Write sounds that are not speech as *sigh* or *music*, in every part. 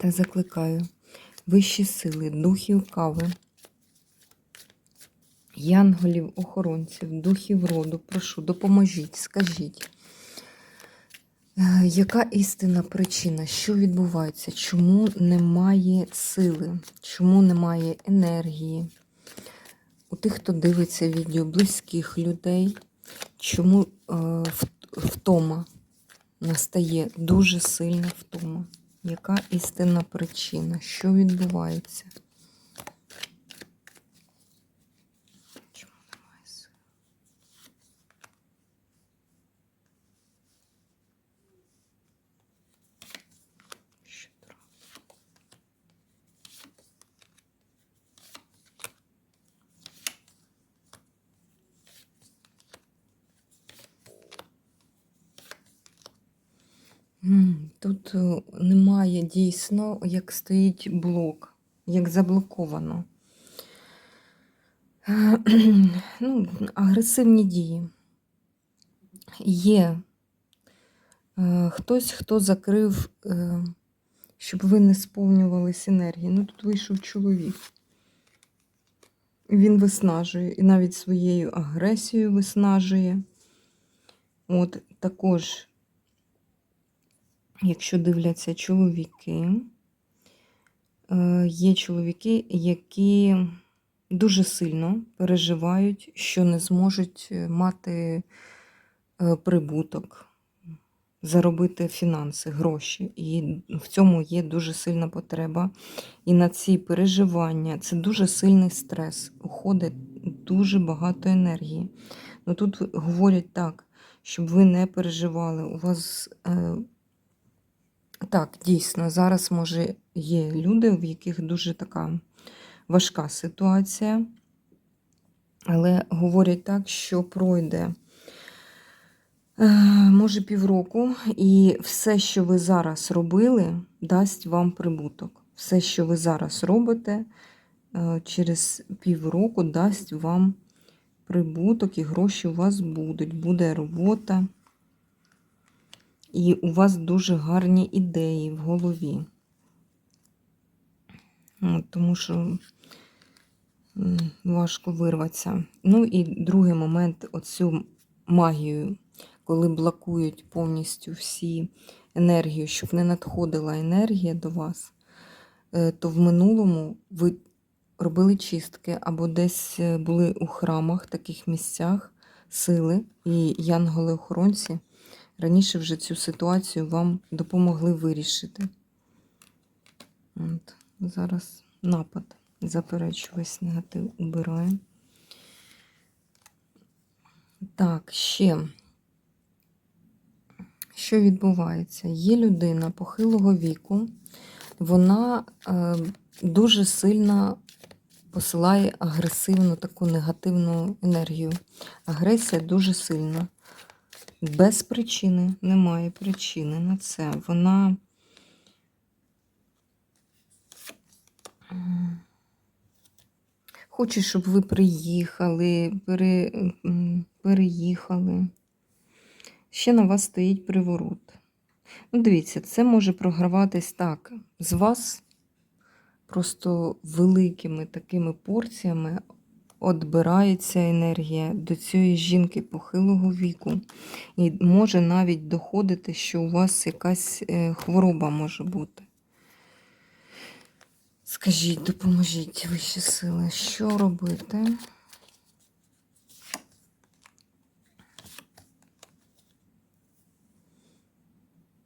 Та закликаю. Вищі сили, духів кави, янголів, охоронців, духів роду, прошу, допоможіть, скажіть, е, яка істинна причина, що відбувається, чому немає сили, чому немає енергії? У тих, хто дивиться відео близьких людей, чому е, втома настає дуже сильна втома? Яка істинна причина? Що відбувається? Тут е, немає дійсно, як стоїть блок, як заблоковано. *clears throat* Ну, агресивні дії. Є е, хтось, хто закрив, е, щоб ви не сповнювались енергії. Ну, тут вийшов чоловік. Він виснажує і навіть своєю агресією виснажує. От також якщо дивляться чоловіки, е, є чоловіки, які дуже сильно переживають, що не зможуть е, мати е, прибуток, заробити фінанси, гроші. І в цьому є дуже сильна потреба. І на ці переживання це дуже сильний стрес. Уходить дуже багато енергії. Ну тут говорять так, щоб ви не переживали. У вас так, дійсно, зараз, може, є люди, в яких дуже така важка ситуація, але говорять так, що пройде, е, може, півроку, і все, що ви зараз робили, дасть вам прибуток. Все, що ви зараз робите, е, через півроку дасть вам прибуток, і гроші у вас будуть. Буде робота. І у вас дуже гарні ідеї в голові. Тому що важко вирватися. Ну і другий момент оцю магію, коли блокують повністю всі енергію, щоб не надходила енергія до вас, е, то в минулому ви робили чистки або десь е, були у храмах, таких місцях сили і янголи-охоронці раніше вже цю ситуацію вам допомогли вирішити. От, Зараз напад. Заперечу весь негатив убираємо. Так, ще. Що відбувається? Є людина похилого віку, вона е, дуже сильно посилає агресивну таку негативну енергію. Агресія дуже сильна. Без причини, немає причини на це. Вона хоче, щоб ви приїхали, пере, переїхали. Ще на вас стоїть приворот. Ну, дивіться, це може програватись так. З вас просто великими такими порціями Отбирається енергія до цієї жінки похилого віку. І може навіть доходити, що у вас якась е, хвороба може бути. Скажіть, допоможіть вищі сили, що робити?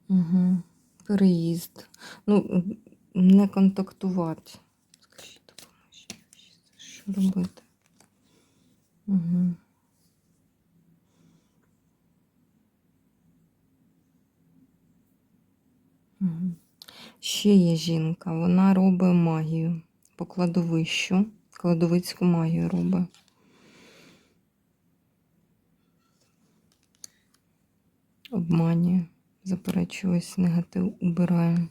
Угу. Переїзд. Ну, не контактувати. Скажіть, допоможіть. Що робити? Ще є жінка, вона робить магію по кладовищу, кладовицьку магію робить. Обманює, заперечую, негатив убираю.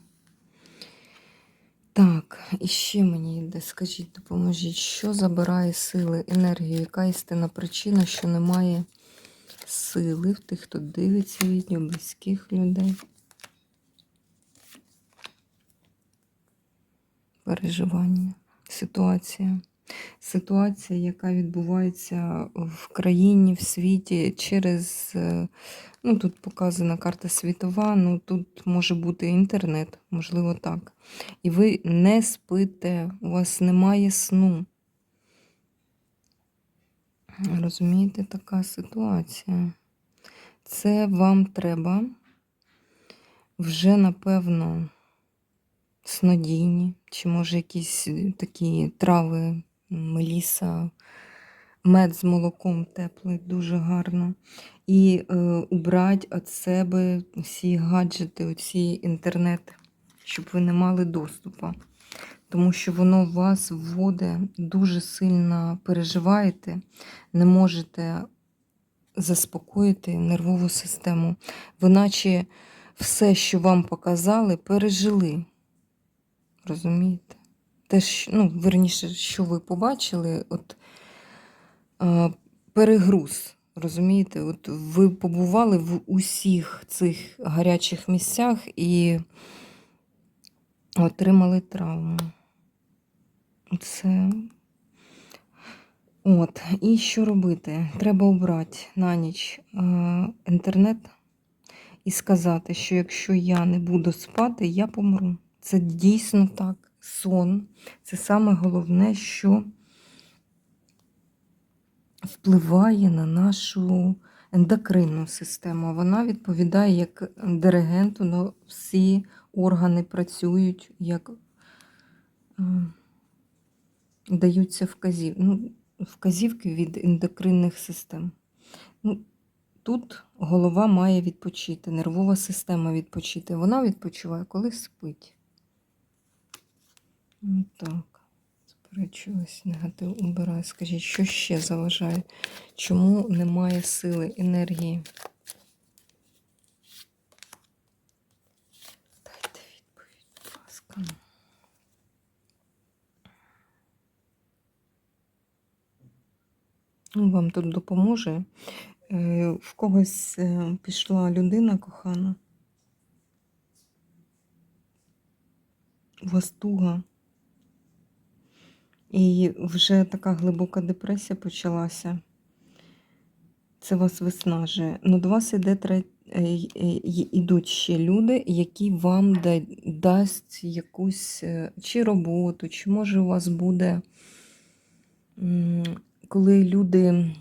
Так, і ще мені йде, скажіть, допоможіть, що забирає сили, енергію, яка істинна причина, що немає сили в тих, хто дивиться відео, близьких людей. Переживання, ситуація. Ситуація, яка відбувається в країні, в світі через, е, ну тут показана карта світова, ну тут може бути інтернет, можливо так. І ви не спите, у вас немає сну. Розумієте, така ситуація. Це вам треба вже, напевно, снодійні, чи може якісь такі трави, меліса, мед з молоком теплий, дуже гарно. І е, убрати від себе всі гаджети, оці інтернет, щоб ви не мали доступу. Тому що воно вас вводить, дуже сильно переживаєте, не можете заспокоїти нервову систему. Ви наче все, що вам показали, пережили. Розумієте? Те, що, ну, верніше, що ви побачили, от а, перегруз. Розумієте, от ви побували в усіх цих гарячих місцях і отримали травму. Це. От, і що робити? Треба обрати на ніч е, інтернет і сказати, що якщо я не буду спати, я помру. Це дійсно так. Сон це саме головне, що впливає на нашу ендокринну систему. Вона відповідає як диригенту, але всі органи працюють, як е, даються вказів... ну, вказівки від ендокринних систем. Ну, Тут голова має відпочити, нервова система відпочити. Вона відпочиває, коли спить. Ну так, заперечуюсь, негатив убираю. Скажіть, що ще заважає? Чому немає сили, енергії? Дайте відповідь, будь ласка. Ну, Вам тут допоможе. Е, В когось е, пішла людина кохана. У вас туга. І вже така глибока депресія почалася. Це вас виснажує. Ну, до вас іде е, й- й- ідуть ще люди, які вам да- дасть якусь е, чи роботу, чи може у вас буде, коли люди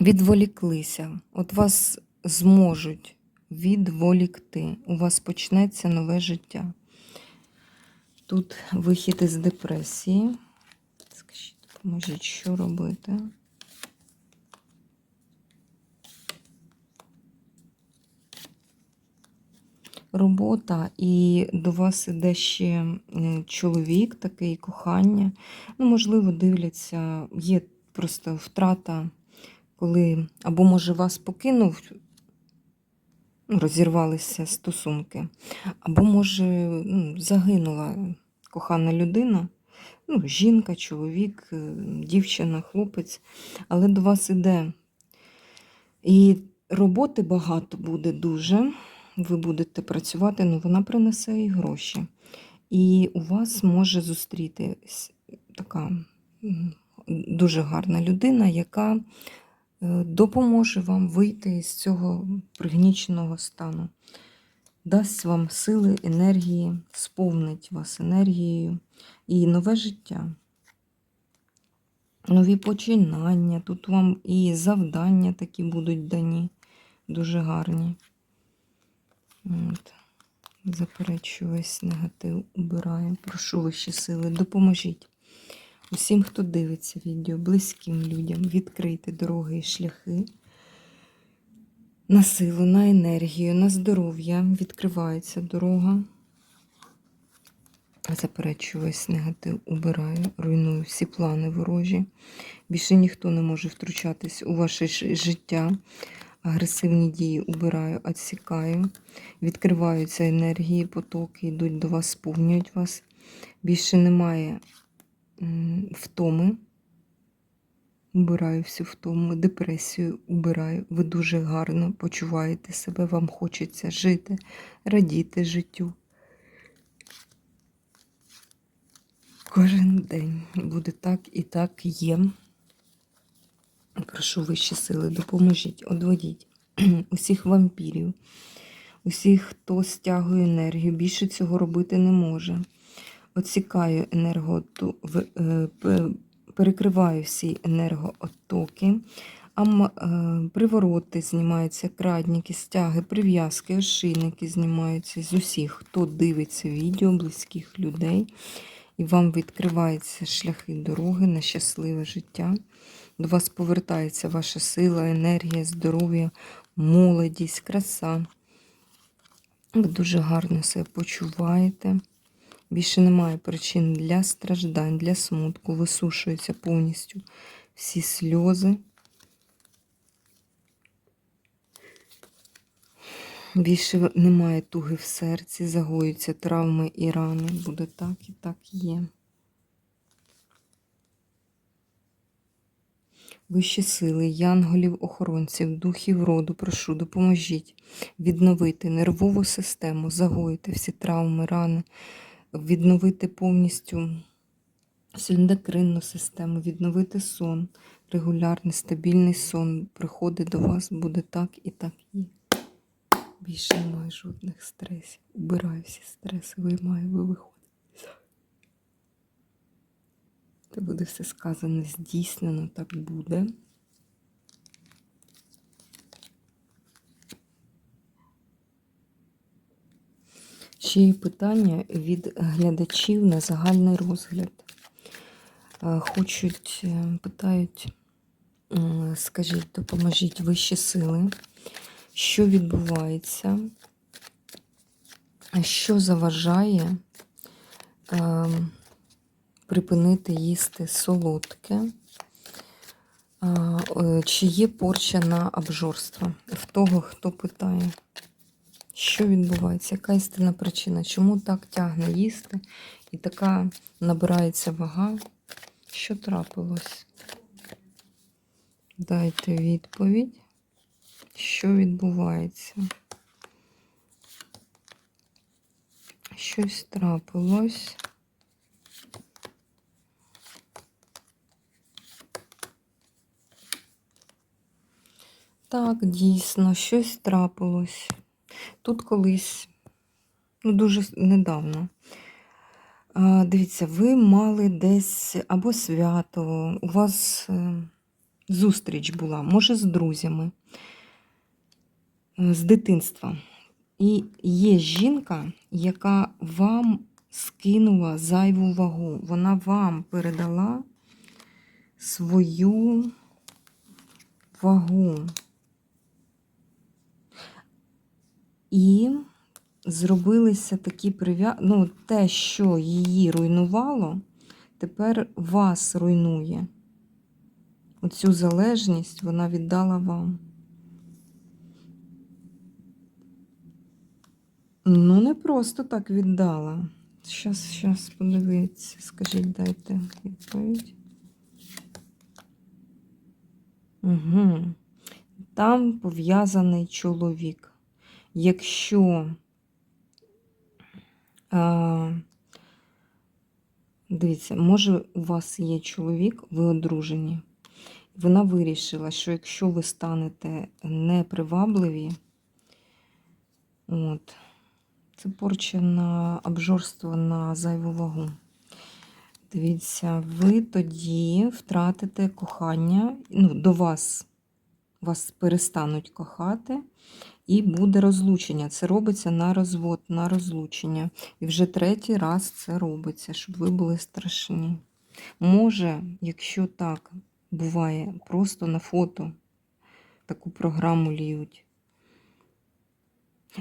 відволіклися, от вас зможуть відволікти, у вас почнеться нове життя. Тут вихід із депресії. Скажіть, допоможіть, що робити? Робота, і до вас іде ще чоловік, такий кохання. Ну, можливо, дивляться, є просто втрата, коли або, може, вас покинув, ну, розірвалися стосунки, або, може, ну, загинула кохана людина, ну, жінка, чоловік, е, дівчина, хлопець, але до вас іде. І роботи багато буде дуже. Ви будете працювати, але вона принесе і гроші. І у вас може зустрітись така дуже гарна людина, яка допоможе вам вийти із цього пригніченого стану. Дасть вам сили, енергії, сповнить вас енергією і нове життя. Нові починання. Тут вам і завдання такі будуть дані, дуже гарні. От. Заперечую весь негатив, убираю. Прошу вищі сили, допоможіть усім, хто дивиться відео, близьким людям, відкрити дороги і шляхи. На силу, на енергію, на здоров'я відкривається дорога. Заперечую весь негатив, убираю, руйную всі плани ворожі. Більше ніхто не може втручатись у ваше життя. Агресивні дії убираю, відсікаю. Відкриваються енергії, потоки йдуть до вас, сповнюють вас. Більше немає втоми. Убираю всю втому, депресію убираю. Ви дуже гарно почуваєте себе, вам хочеться жити, радіти життю. Кожен день буде так і так є. Прошу вищі сили, допоможіть, одведіть *clears throat* усіх вампірів, усіх, хто стягує енергію, більше цього робити не може. Оцікаю енерготу, е, перекриваю всі енергооттоки, е, привороти знімаються, крадніки, стяги, прив'язки, ошийники знімаються з усіх, хто дивиться відео, близьких людей, і вам відкриваються шляхи дороги на щасливе життя. До вас повертається ваша сила, енергія, здоров'я, молодість, краса. Ви дуже гарно себе почуваєте. Більше немає причин для страждань, для смутку. Висушуються повністю всі сльози. Більше немає туги в серці, загоюються травми і рани. Буде так і так є. Вищі сили, янголів, охоронців, духів роду, прошу, допоможіть відновити нервову систему, загоїти всі травми, рани, відновити повністю сільдокринну систему, відновити сон, регулярний, стабільний сон приходить до вас, буде так і так є. Більше немає жодних стресів. Убираю всі стреси, виймаю, ви виходите. Це буде все сказано, здійснено, так буде. Ще є питання від глядачів на загальний розгляд. Е, Хочуть, е, питають, скажіть, допоможіть вищі сили, що відбувається, що заважає е, припинити їсти солодке, е, чи є порча на обжорство в того, хто питає. Що відбувається? Яка істинна причина? Чому так тягне їсти і така набирається вага? Що трапилось? Дайте відповідь, що відбувається. Щось трапилось. Так, дійсно, щось трапилось. Тут колись, ну дуже недавно. Дивіться, ви мали десь або свято, у вас е, зустріч була, може, з друзями, е, з дитинства. І є жінка, яка вам скинула зайву вагу. Вона вам передала свою вагу. І зробилися такі прив'я... Ну, те, що її руйнувало, тепер вас руйнує. Оцю залежність вона віддала вам. Ну, не просто так віддала. Щас, щас подивіться, скажіть, дайте відповідь. Угу. Там пов'язаний чоловік. Якщо а, дивіться, може, у вас є чоловік, ви одружені. Вона вирішила, що якщо ви станете непривабливі, от, це порча на обжорство на зайву вагу. Дивіться, ви тоді втратите кохання, ну, до вас, вас перестануть кохати, і буде розлучення. Це робиться на розвод, на розлучення. І вже третій раз це робиться, щоб ви були страшні. Може, якщо так буває, просто на фото таку програму ліють.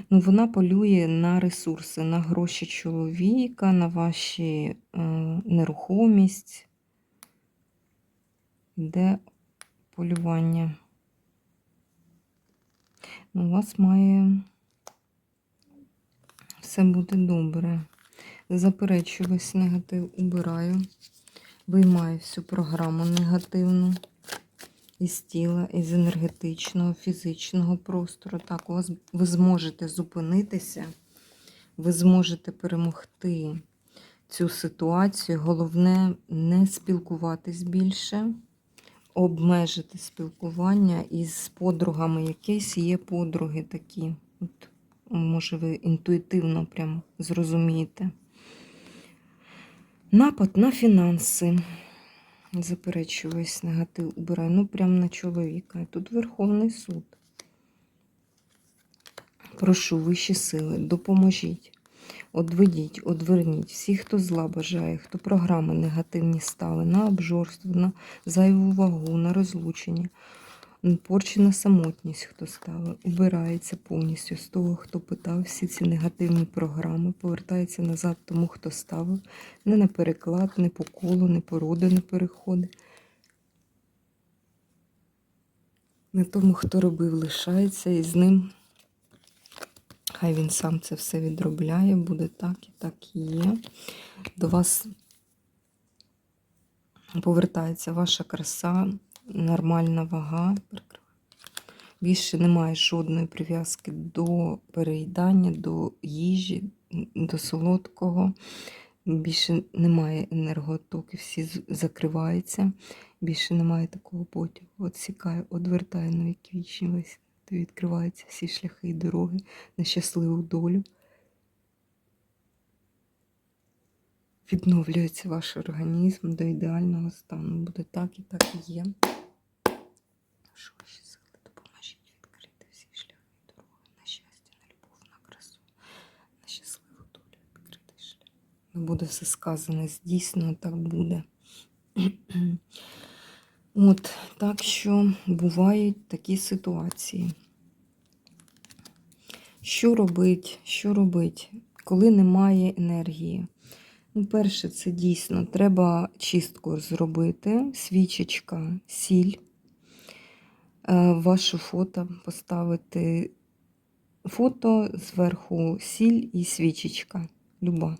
Ну, вона полює на ресурси, на гроші чоловіка, на ваші е, нерухомість. Де полювання? У вас має все буде добре. Заперечую весь негатив, убираю, виймаю всю програму негативну із тіла, із енергетичного, фізичного простору. Так, у вас ви зможете зупинитися, ви зможете перемогти цю ситуацію. Головне не спілкуватись більше, обмежити спілкування із подругами. Якісь є подруги такі. От, може, ви інтуїтивно прям зрозумієте. Напад на фінанси. Заперечую весь негатив убираю. Ну, прямо на чоловіка. Тут Верховний суд. Прошу вищі сили, допоможіть. Одведіть, одверніть всіх, хто зла бажає, хто програми негативні стали на обжорство, на зайву вагу, на розлучення, порчі на самотність, хто ставив, убирається повністю з того, хто питав всі ці негативні програми, повертається назад тому, хто ставив, не на переклад, не по колу, не по роду не переходить. Не тому, хто робив, лишається і з ним. Хай він сам це все відробляє, буде так і так і є. До вас повертається ваша краса, нормальна вага. Більше немає жодної прив'язки до переїдання, до їжі, до солодкого. Більше немає енерготоки, всі закриваються. Більше немає такого потягу. Отсікає, одвертає нові квічі весь. То відкриваються всі шляхи і дороги на щасливу долю. Відновлюється ваш організм до ідеального стану. Буде так і так і є. Що ваші сили допоможіть відкрити всі шляхи і дороги на щастя, на любов, на красу, на щасливу долю відкрити шлях. Не буде все сказане, здійснено так буде. *clears throat* От, так що бувають такі ситуації. Що робить, що робить, коли немає енергії? Ну, перше, це дійсно треба чистку зробити, свічечка, сіль, е, ваше фото поставити фото зверху сіль і свічечка, люба.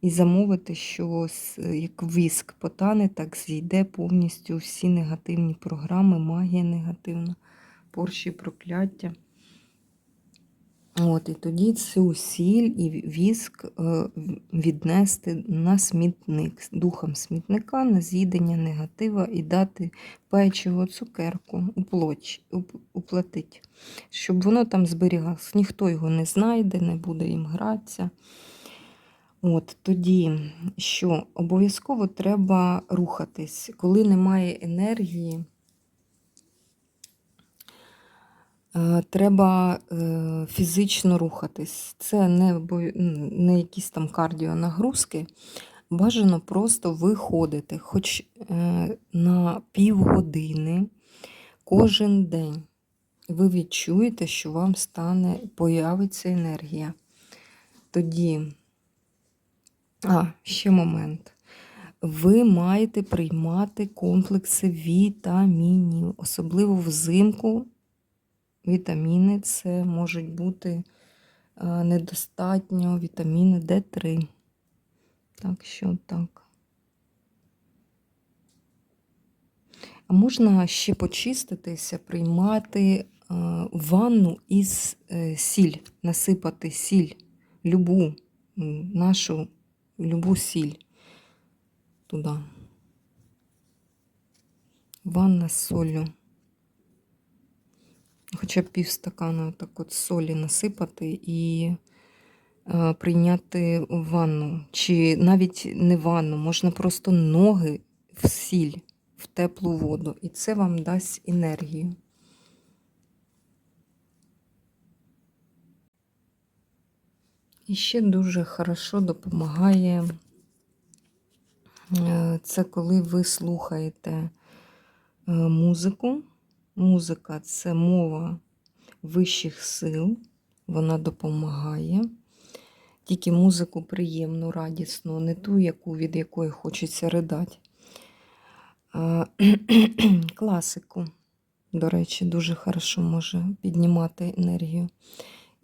І замовити, що як віск потане, так зійде повністю всі негативні програми, магія негативна, порші, прокляття. От, і тоді цю сіль і віск е, віднести на смітник, духом смітника на з'їдення негатива і дати печиво, цукерку, уплоч, уп- уплатить, щоб воно там зберігалось. Ніхто його не знайде, не буде їм гратися. От тоді, що обов'язково треба рухатись, коли немає енергії. Е, Треба е, фізично рухатись. Це не, не якісь там кардіонагрузки. Бажано просто виходити, хоч е, на півгодини кожен день. Ви відчуєте, що вам стане, появиться енергія. Тоді, а, ще момент. Ви маєте приймати комплекси вітамінів, особливо взимку Вітаміни це можуть бути е, недостатньо вітаміни Д3. Так що так. А можна ще почиститися, приймати е, ванну із е, сіль, насипати сіль, любу нашу любу сіль туди. Ванна з солью. Хоча б пів стакана так от солі насипати і е, прийняти ванну. Чи навіть не ванну, можна просто ноги в сіль, в теплу воду. І це вам дасть енергію. І ще дуже хорошо допомагає е, це коли ви слухаєте е, музику. Музика це мова вищих сил, вона допомагає. Тільки музику приємну, радісну, не ту, яку, від якої хочеться ридати. *clears throat* Класику, до речі, дуже хорошо може піднімати енергію.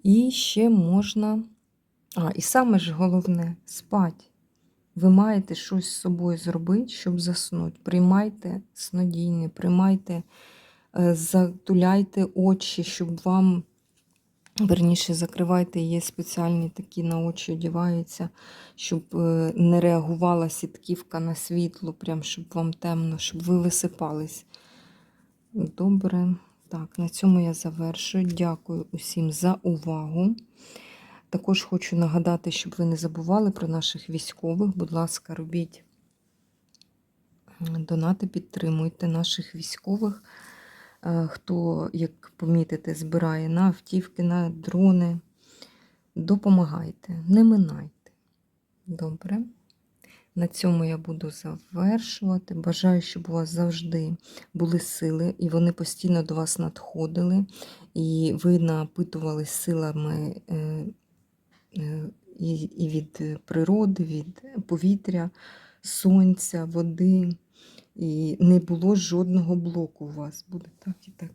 І ще можна. А, і саме ж головне спать. Ви маєте щось з собою зробити, щоб заснути. Приймайте снодійне, приймайте, е, затуляйте очі, щоб вам, верніше, закривайте, є спеціальні такі на очі одягаються, щоб е, не реагувала сітківка на світло, прям щоб вам темно, щоб ви висипались. Добре. Так, на цьому я завершую. Дякую усім за увагу. Також хочу нагадати, щоб ви не забували про наших військових. Будь ласка, робіть донати, підтримуйте наших військових. Е, Хто, як помітите, збирає на автівки, на дрони. Допомагайте, не минайте. Добре. На цьому я буду завершувати. Бажаю, щоб у вас завжди були сили, і вони постійно до вас надходили, і ви напитувались силами е, і, і від природи, від повітря, сонця, води. І не було жодного блоку у вас. Буде так і. Так.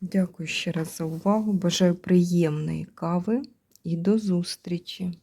Дякую ще раз за увагу. Бажаю приємної кави і до зустрічі!